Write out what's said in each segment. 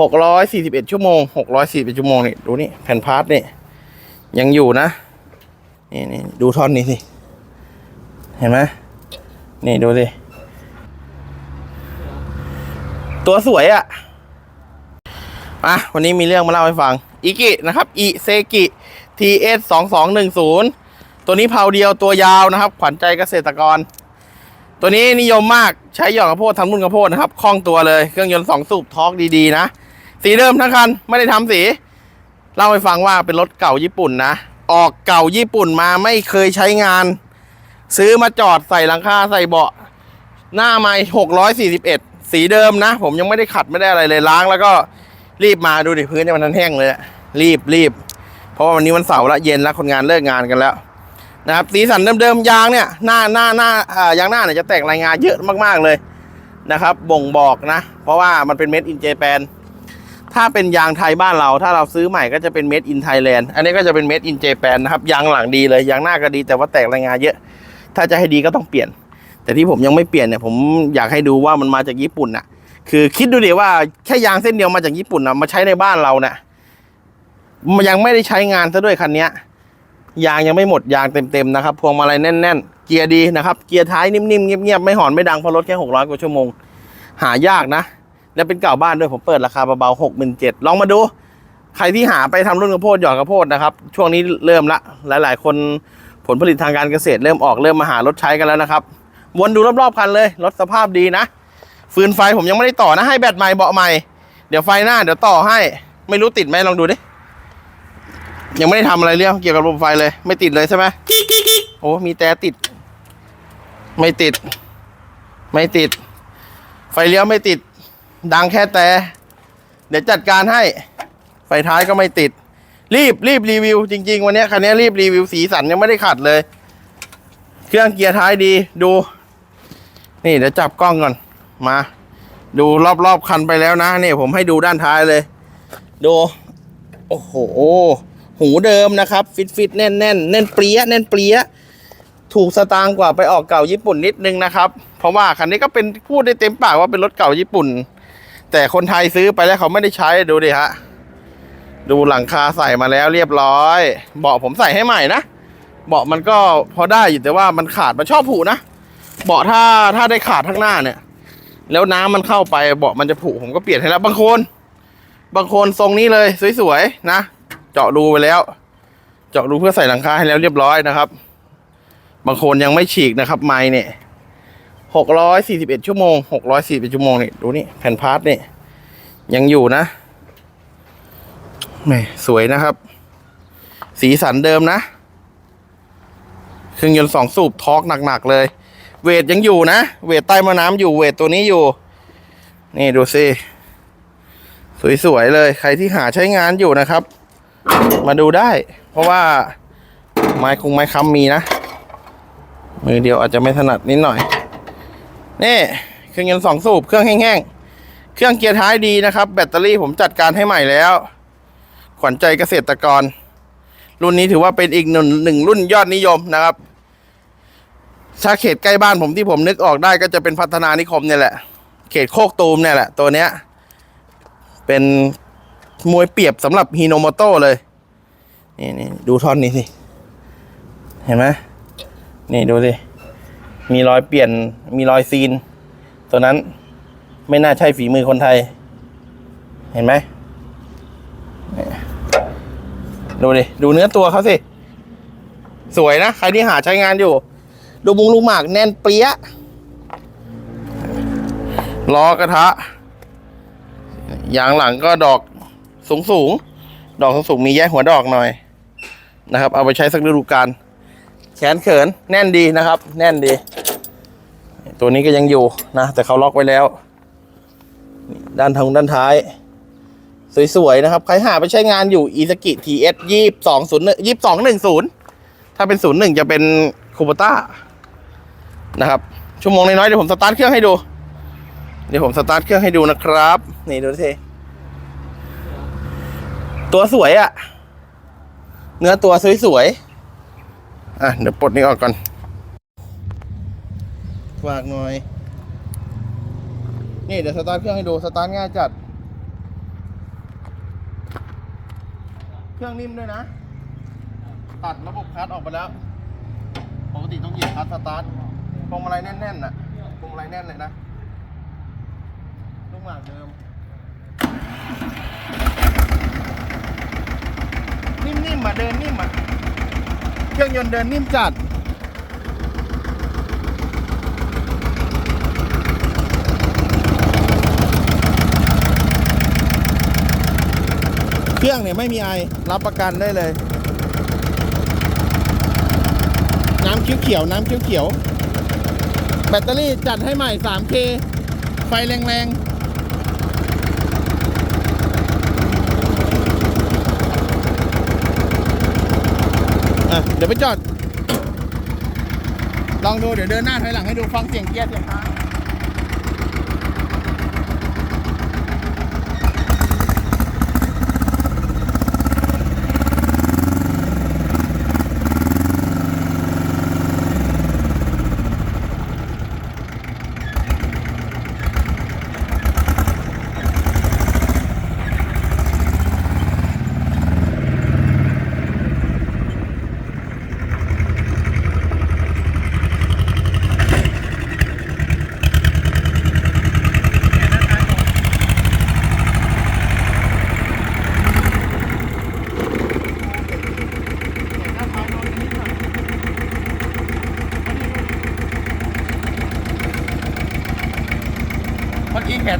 หกร้อยสี่สิบเอ็ดชั่วโมงหกร้อยสี่สิบเอ็ดชั่วโมงนี่ดูนี่แผ่นพาร์ทนี่ยังอยู่นะ นี่นี่ดูท่อนนี้สิ เห็นไหมนี่ดูสิ ตัวสวยอะ่ะอะวันนี้มีเรื่องมาเล่าให้ฟังอิกินะครับอิเซกิ TS สสองสองหนึ่งศูนย์ตัวนี้เผาเดียวตัวยาวนะครับ ขวัญใจเกษตรกร ตัวนี้นิยมมากใช้หยอดข้าวโพดทำรุ่นข้าวโพดนะครับคล่องตัวเลย เครื่องยนต์สองสูบทอร์กดี ๆ นะ สีเดิมทั้งคันไม่ได้ทำสี เล่าให้ฟังว่าเป็นรถเก่าญี่ปุ่นนะ ออกเก่าญี่ปุ่นมาไม่เคยใช้งาน ซื้อมาจอดใส่หลังคาใส่เบาะ หน้าไม้หกร้อยสี่สิบเอ็ดสีเดิมนะ ผมยังไม่ได้ขัดไม่ได้อะไรเลยล้าง แล้วก็รีบมาดูดิพื้นเนี่ยมันทันแห้งเลยรีบรีบเพราะว่าวันนี้วันเสาร์ละเย็นแล้วคนงานเลิกงานกันแล้วนะครับสีสันเดิมๆยางเนี่ยหน้าหน้าหน้าอ่ายางหน้าเนี่ยจะแตกรายงานเยอะมากๆเลยนะครับ บ่งบอกนะ เพราะว่ามันเป็นเม็ดอินเจแปน ถ้าเป็นยางไทยบ้านเรา ถ้าเราซื้อใหม่ก็จะเป็นเม็ดอินไทยแลนด์อันนี้ก็จะเป็นเม็ดอินเจแปนนะครับยางหลังดีเลยยางหน้าก็ดีแต่ว่าแตกรายงานเยอะ ถ้าจะให้ดีก็ต้องเปลี่ยน แต่ที่ผมยังไม่เปลี่ยนเนี่ยผมอยากให้ดูว่ามันมาจากญี่ปุ่นน่ะ คือคิดดูดิว่าแค่ยางเส้นเดียวมาจากญี่ปุ่นนะมาใช้ในบ้านเราเนี่ยมันยังไม่ได้ใช้งานซะด้วยคันนี้ยยางยังไม่หมดยางเต็มๆนะครับพวงมาลัยแน่น ๆ เกียร์ดีนะครับ เกียร์ท้ายนิ่มๆเงียบๆไม่หอนไม่ดังเพราะรถแค่600กว่าชั่วโมง หายากนะ แล้วเป็นเก่าบ้านด้วยผมเปิดราคาเบาๆ67,000ลองมาดู ใครที่หาไปทำรุ่นข้าวโพดหยอดข้าวโพดนะครับ ช่วงนี้เริ่มละ หลาย ๆ คนผลผลิตทางการเกษตรเริ่มออกเริ่มมาหารถใช้กันแล้วนะครับ วนดูรอบๆคันเลยรถสภาพดีนะ ฟืนไฟผมยังไม่ได้ต่อนะให้แบตใหม่เบาะใหม่ เดี๋ยวไฟหน้าเดี๋ยวต่อให้ ไม่รู้ติดไหมลองดูดิ ยังไม่ได้ทำอะไรเรื่องเกี่ยวกับระบบไฟเลย ไม่ติดเลยใช่ไหมโอ้มีแต่ติด ไม่ติด ไม่ติด ไฟเลี้ยวไม่ติด ดังแค่แต่เดี๋ยวจัดการให้ ไฟท้ายก็ไม่ติด รีบรีบรีวิว จริง ๆ วันนี้คันนี้รีบรีวิวสีสันยังไม่ได้ขัดเลย เครื่องเกียร์ท้ายดีดู นี่เดี๋ยวจับกล้องก่อน มา ดูรอบๆคันไปแล้วนะนี่ผมให้ดูด้านท้ายเลย ดู โอ้โห หูเดิมนะครับ ฟิตฟิตแน่นแน่นแน่นเปรี้ยแน่นเปรี้ยถูกสตางค์กว่าไปออกเก่าญี่ปุ่นนิดนึงนะครับ เพราะว่าคันนี้ก็เป็นพูดได้เต็มปากว่าเป็นรถเก่าญี่ปุ่น แต่คนไทยซื้อไปแล้วเขาไม่ได้ใช้ดูดิฮะ ดูหลังคาใส่มาแล้วเรียบร้อย เบาะผมใส่ให้ใหม่นะ เบาะมันก็พอได้อยู่แต่ว่ามันขาดมันชอบผุนะ เบาะถ้าถ้าได้ขาดข้างหน้าเนี่ย แล้วน้ำมันเข้าไปเบาะมันจะผุผมก็เปลี่ยนให้แล้วบางคน บางคนทรงนี้เลยสวยๆนะ เจาะรูไปแล้ว เจาะรูเพื่อใส่หลังคาให้แล้วเรียบร้อยนะครับ บางคนยังไม่ฉีกนะครับ ไม้เนี่ย หกร้อยสี่สิบเอ็ดชั่วโมงหกร้อยสี่สิบชั่วโมงนี่ดูนี่แผ่นพาร์ทนี่ยังอยู่นะแหมสวยนะครับ สีสันเดิมนะเครื่องยนต์สองสูบทอร์กหนักๆเลย เวทยังอยู่นะ เวทใต้มะน้ำอยู่เวทตัวนี้อยู่ นี่ดูสิสวยๆเลย ใครที่หาใช้งานอยู่นะครับ มาดูได้ เพราะว่าไม้คงไม้ค้ำมีนะมือเดียวอาจจะไม่ถนัดนิดหน่อย นี่เครื่องยนต์สองสูบเครื่องแห้งๆ เครื่องเกียร์ท้ายดีนะครับ แบตเตอรี่ผมจัดการให้ใหม่แล้ว ขวัญใจเกษตรกร รุ่นนี้ถือว่าเป็นอีกหนึ่งหนึ่งรุ่นยอดนิยมนะครับถ้าเขตใกล้บ้านผมที่ผมนึกออกได้ก็จะเป็นพัฒนานิคมเนี่ยแหละ เขตโคกตูมเนี่ยแหละ ตัวเนี้ย เป็นมวยเปรียบสำหรับฮีโนโมโตเลย นี่นี่ดูท่อนนี้สิ เห็นไหมนี่ดูสิ มีรอยเปลี่ยน มีรอยซีน ตัวนั้นไม่น่าใช่ฝีมือคนไทย เห็นไหมนี่ดูดิ ดูเนื้อตัวเขาสิ สวยนะ ใครที่หาใช้งานอยู่ ดูมุงลูกหมากแน่นเปรี้ยล้อกระทะ ยางหลังก็ดอกสูงสูง ดอกสูงสูงมีแยกหัวดอกหน่อยนะครับ เอาไปใช้สักฤดูกาล แขนเขินแน่นดีนะครับ แน่นดี ตัวนี้ก็ยังอยู่นะ แต่เขาล็อกไว้แล้ว ด้านทางด้านท้าย สวย ๆ นะครับ ใครหาไปใช้งานอยู่อีสกิทีเอสยี่สองศูนย์ยี่สองหนึ่งศูนย์ถ้าเป็นศูนย์หนึ่งจะเป็นคูปต้านะครับ ชั่วโมงน้อยๆเดี๋ยวผมสตาร์ทเครื่องให้ดู เดี๋ยวผมสตาร์ทเครื่องให้ดูนะครับ นี่ดูสิตัวสวยอะ่ะ เนื้อตัวสวยๆ อะเดี๋ยวปลดนี้ออกก่อนฝากหน่อย นี่เดี๋ยวสตาร์ทเครื่องให้ดูสตาร์ทง่ายจัด เครื่องนิ่มด้วยนะ ตัดระบบคลัตออกไปแล้ว ปกติต้องเหยียบคลัตสตาร์ทพวงมาลัยแน่นๆน่ะพวงมาลัยแน่นเลยนะลูกหมากเดิม นิ่มๆอะเดินนิ่มอะ เครื่องยนต์เดินนิ่มจัด เครื่องเนี่ยไม่มีไอรับประกันได้เลย น้ำเขียวๆน้ำเขียวๆแบตเตอรี่จัดให้ใหม่ 3K ไฟแรงๆ อะเดี๋ยวไปจอด ลองดูเดี๋ยวเดินหน้าถอยหลังให้ดูฟังเสียงเกียร์เสียงท้าย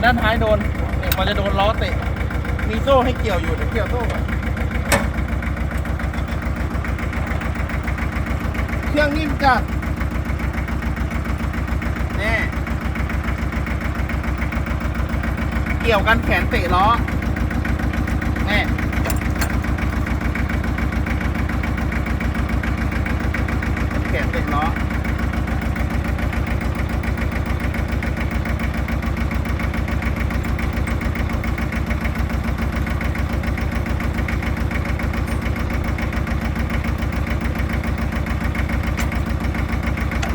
เมื่อ โดนเนี่ยมันจะโดนล้อเตะ มีโซ่ให้เกี่ยวอยู่เดี๋ยวเกี่ยวโซ่ก่อนเครื่องนิ่มจัดแน่เกี่ยวกันแขนเตะล้อแน่แขนเตะล้อ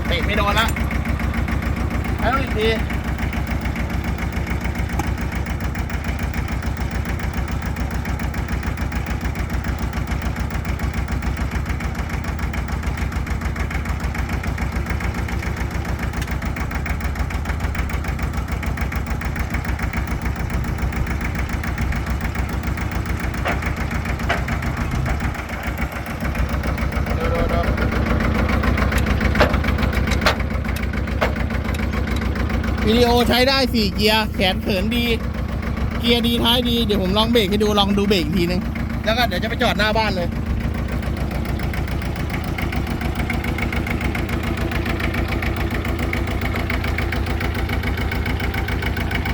เตะไม่โดนละให้ต้องอีกทีดูดูดู วิดีโอใช้ได้สี่เกียร์ แขนเขินดี เกียร์ดีท้ายดี เดี๋ยวผมลองเบรกให้ดู ลองดูเบรกอีกทีนึง แล้วก็เดี๋ยวจะไปจอดหน้าบ้านเลย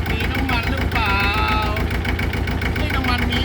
มีน้ำมันหรือเปล่าไม่น้ำมันมี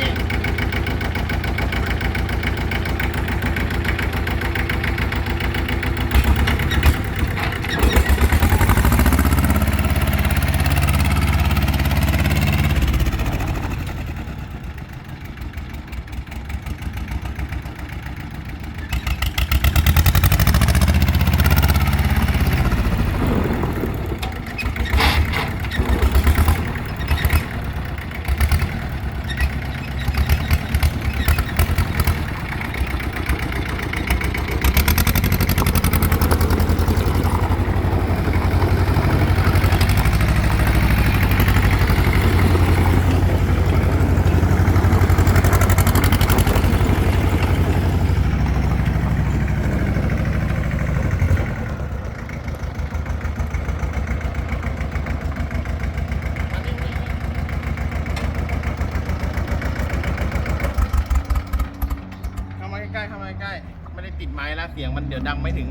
เข้ามาใกล้ๆเข้ามาใกล้ๆไม่ได้ติดไม้แล้ว เสียงมันเดี๋ยวดังไม่ถึง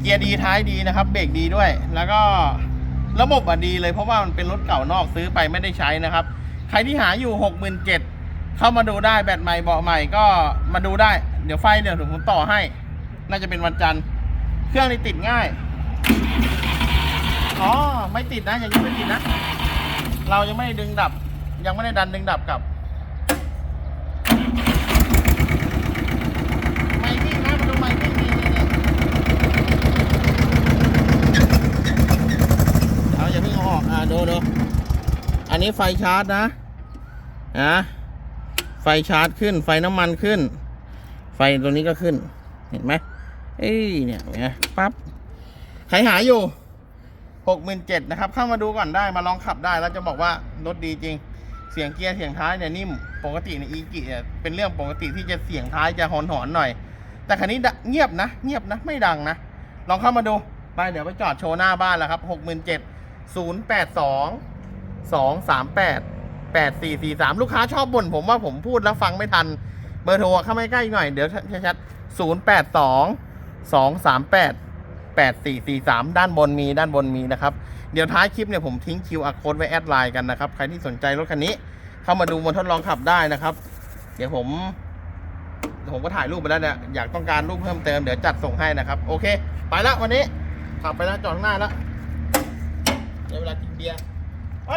เกียร์ดีท้ายดีนะครับ เบรกดีด้วย แล้วก็ระบบอะดีเลยเพราะว่ามันเป็นรถเก่านอกซื้อไปไม่ได้ใช้นะครับ ใครที่หาอยู่หกหมื่นเจ็ดเข้ามาดูได้แบตใหม่เบาะใหม่ก็มาดูได้ เดี๋ยวไฟเดี๋ยวผมต่อให้ น่าจะเป็นวันจันทร์ เครื่องนี้ติดง่ายอ๋อไม่ติดนะยังไม่ติดนะ เรายังไม่ดึงดับ ยังไม่ได้ดันดึงดับกับ ไม่วิ่งนะมาดูไม่วิ่งนี่นี่นี่เอาอย่าเพิ่งเอาออก อ่า ดูดูอันนี้ไฟชาร์จนะนะไฟชาร์จขึ้น ไฟน้ำมันขึ้น ไฟตัวนี้ก็ขึ้น เห็นไหมเอ้ยเนี่ยเนี่ยปั๊บใครหาอยู่หกหมื่นเจ็ดนะครับ เข้ามาดูก่อนได้มาลองขับได้แล้วจะบอกว่ารถดีจริง เสียงเกียร์เสียงท้ายเนี่ยนิ่มปกติในอีกิเนี่ยเป็นเรื่องปกติที่จะเสียงท้ายจะหอนหอนๆหน่อย แต่คันนี้เงียบนะ เงียบนะ ไม่ดังนะ ลองเข้ามาดู ไปเดี๋ยวไปจอดโชว์หน้าบ้านแล้วครับหกหมื่นเจ็ด ศูนย์แปดสองสองสามแปดแปดสี่สี่สามลูกค้าชอบบ่นผมว่าผมพูดแล้วฟังไม่ทัน เบอร์โทรเข้ามาใกล้หน่อย เดี๋ยวชัดๆศูนย์แปดสองสองสามแปดแปดสี่สี่สามด้านบนมีด้านบนมีนะครับ เดี๋ยวท้ายคลิปเนี่ยผมทิ้ง QR code ไว้แอดไลน์กันนะครับ ใครที่สนใจรถคันนี้ เข้ามาดูมาทดลองขับได้นะครับ เดี๋ยวผม ผมก็ถ่ายรูปไปแล้วเนี่ยอยากต้องการรูปเพิ่มเติมเดี๋ยวจัดส่งให้นะครับ โอเค ไปแล้ววันนี้ขับไปแล้วจอดข้างหน้าแล้ว ในเวลากินเบียร์ไอ้